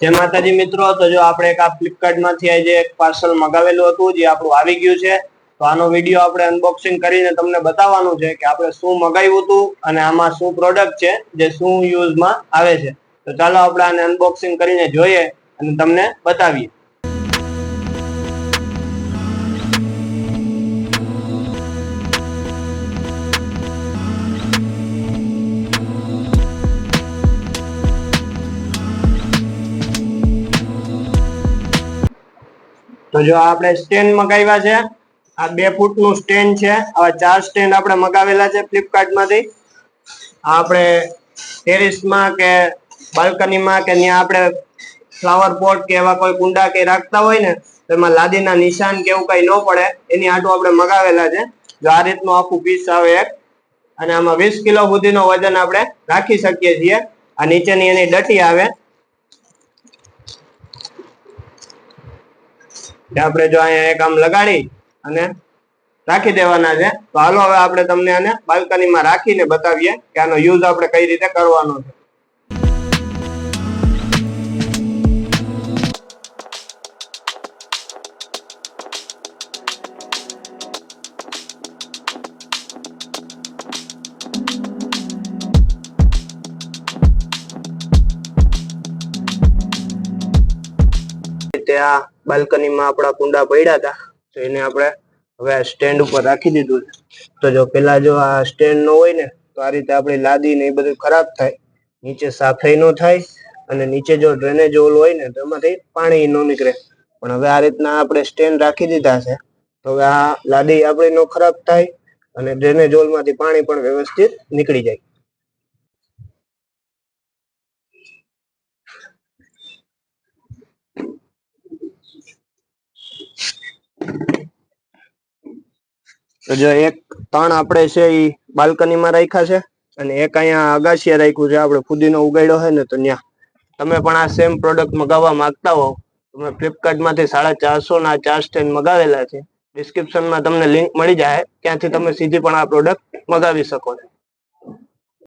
જય માતાજી મિત્રો, તો જો આપણે એક આ ફ્લિપકાર્ટમાંથી આજે એક પાર્સલ મગાવેલું હતું, જે આપણું આવી ગયું છે, તો આનો વીડિયો આપણે અનબોક્સિંગ કરીને તમને બતાવવાનું છે કે આપણે શું મગાવ્યું હતું અને આમાં શું પ્રોડક્ટ છે, જે શું યુઝમાં આવે છે. તો ચાલો આપણે આને અનબોક્સિંગ કરીને જોઈએ અને તમને બતાવીએ. તો જો આપણે સ્ટેન્ડ મગાવ્યા છે, આ બે ફૂટનું સ્ટેન્ડ છે, આવા ચાર સ્ટેન્ડ આપણે મગાવેલા છે ફ્લિપકાર્ટમાંથી આપણે ટેરિસમાં કે બાલ્કનીમાં કે ત્યાં આપણે ફ્લાવર પોટ કે એવા કોઈ કુંડા કે રાખતા હોય ને, તો એમાં લાદીના નિશાન કે એવું કઈ ન પડે, એની આટું આપણે મગાવેલા છે. જો આ રીતનું આખું પીસ આવે એક, અને આમાં વીસ કિલો સુધીનો વજન આપણે રાખી શકીએ છીએ. આ નીચેની એની ડટી આવે આપણે જો અહીંયા એક આમ લગાડી અને રાખી દેવાના છે. તો હાલો હવે આપણે તમને આને બાલ્કનીમાં રાખીને બતાવીએ કે આનો યુઝ આપણે કઈ રીતે કરવાનો છે. ત્યાં બાલ્કનીમાં આપણા કુંડા પડ્યા હતા, તો એને આપણે હવે સ્ટેન્ડ ઉપર રાખી દીધું છે. તો જો પેલા જો આ સ્ટેન્ડ નો હોય ને, તો આ રીતે આપણી લાદી ને એ બધું ખરાબ થાય. નીચે સાફાઈ નો થાય અને નીચે જો ડ્રેનેજ ઓલ હોય ને, તો એમાંથી પાણી ન નીકળે. પણ હવે આ રીતના આપણે સ્ટેન્ડ રાખી દીધા છે, તો હવે આ લાદી આપણી નો ખરાબ થાય અને ડ્રેનેજ ઓલમાંથી પાણી પણ વ્યવસ્થિત નીકળી જાય. જો એક ત્રણ આપણે છે એ બાલ્કનીમાં રાખ્યા છે અને એક અહીંયા અગાશિયા રાખ્યું છે, આપણે ફુદીનો ઉગાડ્યો હોય ને તો ત્યાં તમે પણ આ સેમ પ્રોડક્ટ મગાવવા માંગતા હો તમે ફ્લિપકાર્ટમાંથી સાડા ચારસો ના ચાર સ્ટેન્ડ મગાવેલા છે. ડિસ્ક્રિપ્શનમાં તમને લિંક મળી જાય, ત્યાંથી તમે સીધી પણ આ પ્રોડક્ટ મગાવી શકો છો.